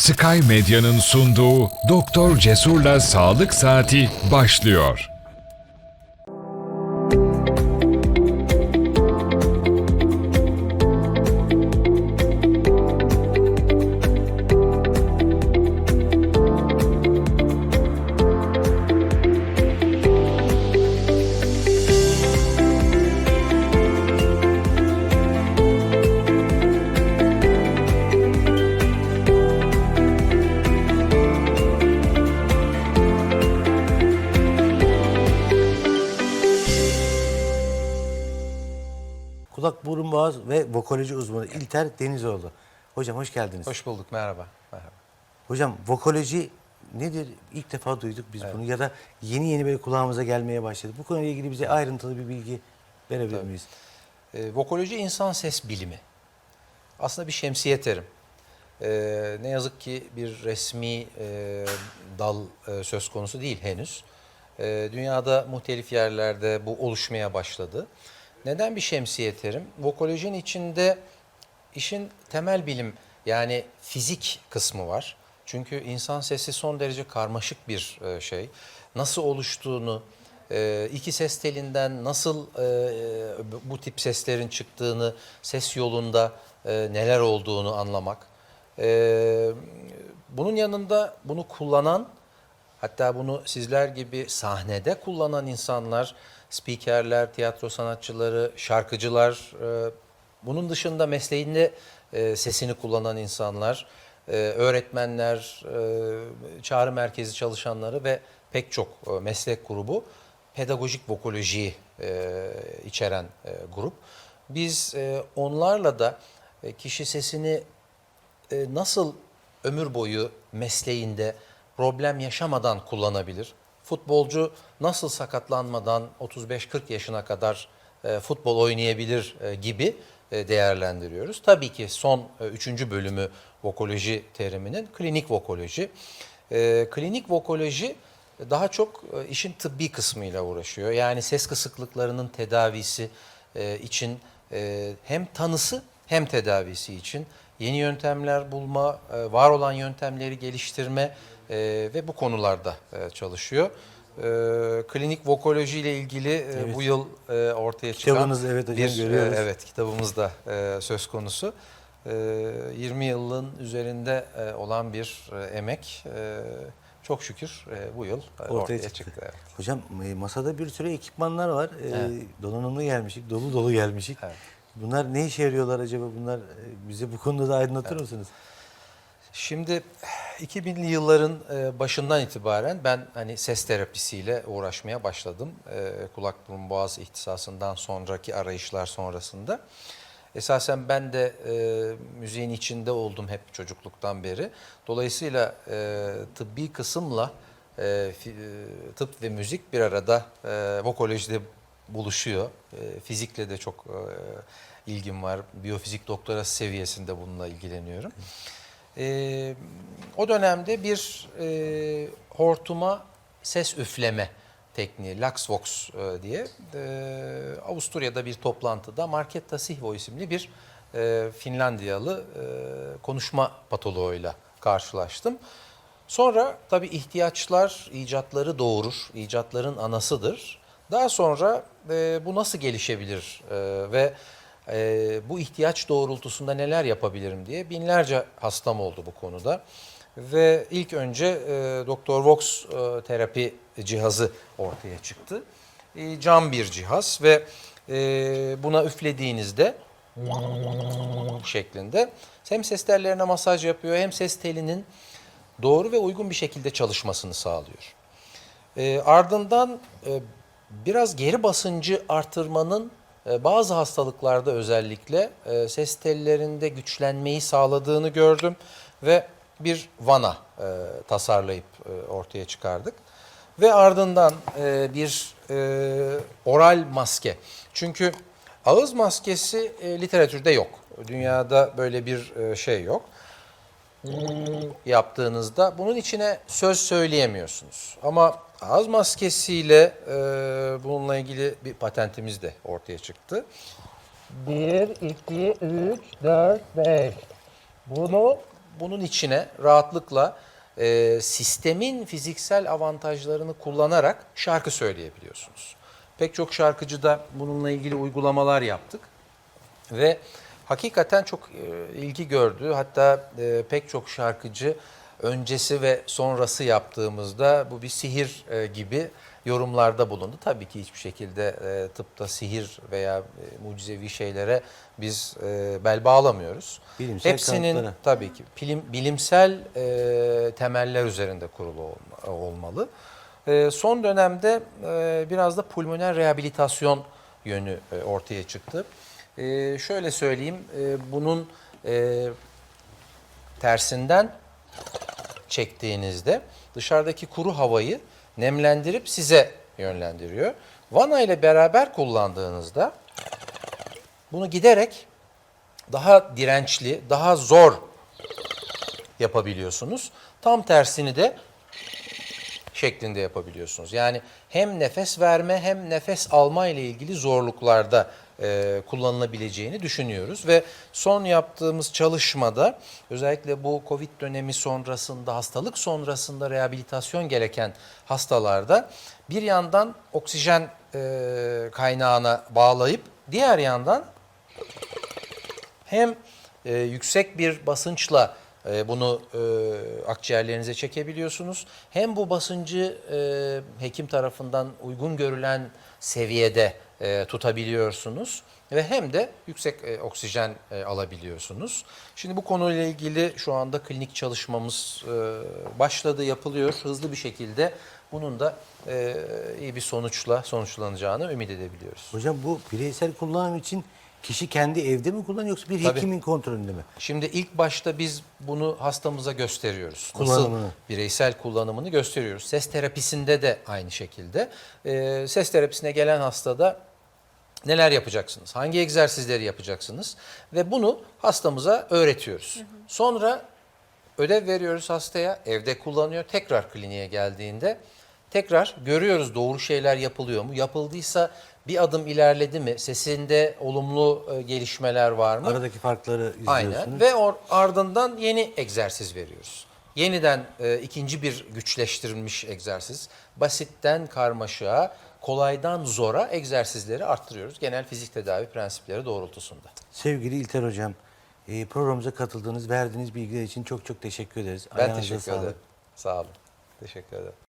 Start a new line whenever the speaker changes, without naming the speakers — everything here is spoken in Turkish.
Sky Medya'nın sunduğu Doktor Cesur'la Sağlık Saati başlıyor.
Boğaz ve vokoloji uzmanı İlter Denizoğlu. Hocam hoş geldiniz.
Hoş bulduk, merhaba. merhaba.
Hocam vokoloji nedir? İlk defa duyduk biz bunu ya da yeni yeni böyle kulağımıza gelmeye başladı. Bu konuyla ilgili bize ayrıntılı bir bilgi verebilir miyiz?
Ee, vokoloji insan ses bilimi. Aslında bir şemsiye terim. Ee, ne yazık ki bir resmi e, dal e, söz konusu değil henüz. Ee, dünyada muhtelif yerlerde bu oluşmaya başladı. Neden bir şemsiye terim? Vokolojinin içinde işin temel bilim yani fizik kısmı var. Çünkü insan sesi son derece karmaşık bir e, şey. Nasıl oluştuğunu, e, iki ses telinden nasıl e, bu tip seslerin çıktığını, ses yolunda neler olduğunu anlamak. Bunun yanında bunu kullanan, hatta bunu sizler gibi sahnede kullanan insanlar, spikerler, tiyatro sanatçıları, şarkıcılar, e, bunun dışında mesleğinde e, sesini kullanan insanlar, e, öğretmenler, çağrı merkezi çalışanları ve pek çok meslek grubu pedagojik vokolojiyi içeren grup. Biz onlarla da kişi sesini nasıl ömür boyu mesleğinde problem yaşamadan kullanabilir? Futbolcu nasıl sakatlanmadan 35-40 yaşına kadar e, futbol oynayabilir e, gibi e, değerlendiriyoruz. Tabii ki son üçüncü bölümü vokoloji teriminin klinik vokoloji. Klinik vokoloji daha çok işin tıbbi kısmıyla uğraşıyor. Yani ses kısıklıklarının tedavisi için hem tanısı hem tedavisi için yeni yöntemler bulma, e, var olan yöntemleri geliştirme e, ve bu konularda e, çalışıyor. Klinik vokoloji ile ilgili e, bu yıl ortaya çıkan
Kitabınız, evet hocam,
bir
görüyoruz.
evet kitabımızda söz konusu. E, 20 yılın üzerinde olan bir emek. Çok şükür bu yıl e, ortaya,
çıktı.
çıktı. evet.
Hocam masada bir sürü ekipmanlar var. E, Donanımlı gelmişik, dolu dolu gelmişik.
Evet.
Bunlar ne işe yarıyorlar acaba? Bunlar e, bize bu konuda da aydınlatır mısınız?
Şimdi 2000'li yılların e, başından itibaren ben hani ses terapisiyle uğraşmaya başladım. E, Kulak burun boğaz ihtisasından sonraki arayışlar sonrasında. Esasen ben de e, müziğin içinde oldum hep çocukluktan beri. Dolayısıyla e, tıbbi kısımla e, tıp ve müzik bir arada e, vokolojide buluşuyor. E, fizikle de çok e, ilgim var. Biyofizik doktorası seviyesinde bununla ilgileniyorum. E, o dönemde bir hortuma ses üfleme tekniği, Luxvox e, diye Avusturya'da bir toplantıda Marketta Sihvo isimli bir e, Finlandiyalı konuşma patoloğuyla karşılaştım. Sonra tabii ihtiyaçlar icatları doğurur, icatların anasıdır. Daha sonra e, bu nasıl gelişebilir e, ve e, bu ihtiyaç doğrultusunda neler yapabilirim diye binlerce hastam oldu bu konuda. Ve ilk önce e, Dr. Vox e, terapi cihazı ortaya çıktı. E, cam bir cihaz ve e, buna üflediğinizde şeklinde hem ses tellerine masaj yapıyor hem ses telinin doğru ve uygun bir şekilde çalışmasını sağlıyor. E, ardından e, biraz geri basıncı artırmanın e, bazı hastalıklarda özellikle e, ses tellerinde güçlenmeyi sağladığını gördüm ve bir vana e, tasarlayıp ortaya çıkardık. Ve ardından bir oral maske. Çünkü ağız maskesi e, literatürde yok. Dünyada böyle bir şey yok yaptığınızda bunun içine söz söyleyemiyorsunuz. Ama ağız maskesiyle e, bununla ilgili bir patentimiz de ortaya çıktı.
1, 2, 3, 4, 5. Bunu
bunun içine rahatlıkla e, sistemin fiziksel avantajlarını kullanarak şarkı söyleyebiliyorsunuz. Pek çok şarkıcı da bununla ilgili uygulamalar yaptık. Ve hakikaten çok e, ilgi gördü. Hatta e, pek çok şarkıcı öncesi ve sonrası yaptığımızda bu bir sihir e, gibi yorumlarda bulundu. Tabii ki hiçbir şekilde tıpta sihir veya mucizevi şeylere biz bel bağlamıyoruz.
Bilimsel
Hepsinin
kanıtlara.
tabii ki bilim, bilimsel temeller üzerinde kurulu olma- olmalı. Son dönemde biraz da pulmoner rehabilitasyon yönü ortaya çıktı. E, şöyle söyleyeyim, e, bunun e, tersinden çektiğinizde dışarıdaki kuru havayı nemlendirip size yönlendiriyor. Vana ile beraber kullandığınızda bunu giderek daha dirençli, daha zor yapabiliyorsunuz. Tam tersini de şeklinde yapabiliyorsunuz. Yani hem nefes verme hem nefes alma ile ilgili zorluklarda e, kullanılabileceğini düşünüyoruz ve son yaptığımız çalışmada özellikle bu Covid dönemi sonrasında hastalık sonrasında rehabilitasyon gereken hastalarda bir yandan oksijen e, kaynağına bağlayıp diğer yandan hem e, yüksek bir basınçla e, bunu e, akciğerlerinize çekebiliyorsunuz. Hem bu basıncı e, hekim tarafından uygun görülen seviyede e, tutabiliyorsunuz ve hem de yüksek e, oksijen e, alabiliyorsunuz. Şimdi bu konuyla ilgili şu anda klinik çalışmamız e, başladı, yapılıyor hızlı bir şekilde. Bunun da e, iyi bir sonuçla sonuçlanacağını ümit edebiliyoruz.
Hocam bu bireysel kullanım için kişi kendi evde mi kullanıyor yoksa bir
Tabii.
hekimin kontrolünde mi?
Şimdi ilk başta biz bunu hastamıza gösteriyoruz.
Kullanımını.
Nasıl bireysel kullanımını gösteriyoruz. Ses terapisinde de aynı şekilde. Ee, ses terapisine gelen hastada neler yapacaksınız? Hangi egzersizleri yapacaksınız? Ve bunu hastamıza öğretiyoruz. Sonra ödev veriyoruz hastaya, evde kullanıyor. Tekrar kliniğe geldiğinde tekrar görüyoruz doğru şeyler yapılıyor mu? Yapıldıysa bir adım ilerledi mi? Sesinde olumlu e, gelişmeler var mı?
Aradaki farkları izliyorsunuz.
Aynen ve or- ardından yeni egzersiz veriyoruz. Yeniden e, ikinci bir güçleştirilmiş egzersiz. Basitten karmaşığa, kolaydan zora egzersizleri arttırıyoruz. Genel fizik tedavi prensipleri doğrultusunda.
Sevgili İlter Hocam, e, programımıza katıldığınız, verdiğiniz bilgiler için çok çok teşekkür ederiz.
Ben
Ayağınıza
teşekkür
sağlık.
ederim. Sağ olun. Teşekkür ederim.